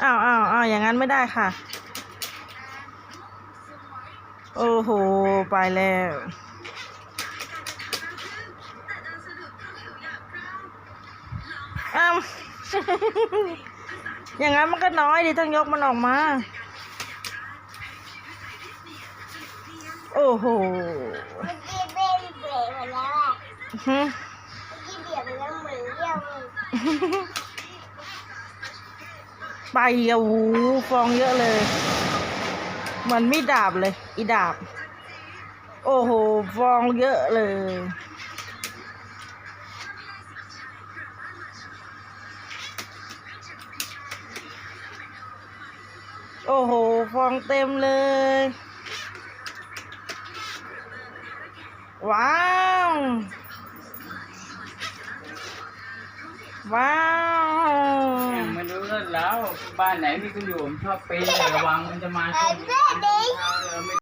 อ้าวอ้าวอ้าวอย่างนั้นไม่ได้ค่ะ โอ้โห ไปแล้ว อ้าว อย่างนั้นมันก็น้อยดิต้องยกมันออกมา โอ้โหเมื่อกี้เบรกเบรกหมดแล้วอะหึเมื่อกี้เบียดไปแล้วเหมือนเยี่ยวเลย ไปอะหูฟองเยอะเลยเหมือนมีดดาบเลย อีดาบ โอ้โห ฟองเยอะเลย โอ้โห ฟองเต็มเลย ว้าว ว้าว ยังไม่รู้เรื่อง แล้ว บ้านไหนมีคุณอยู่ผมชอบปีนระวังมันจะมาช่วงเช้าเลย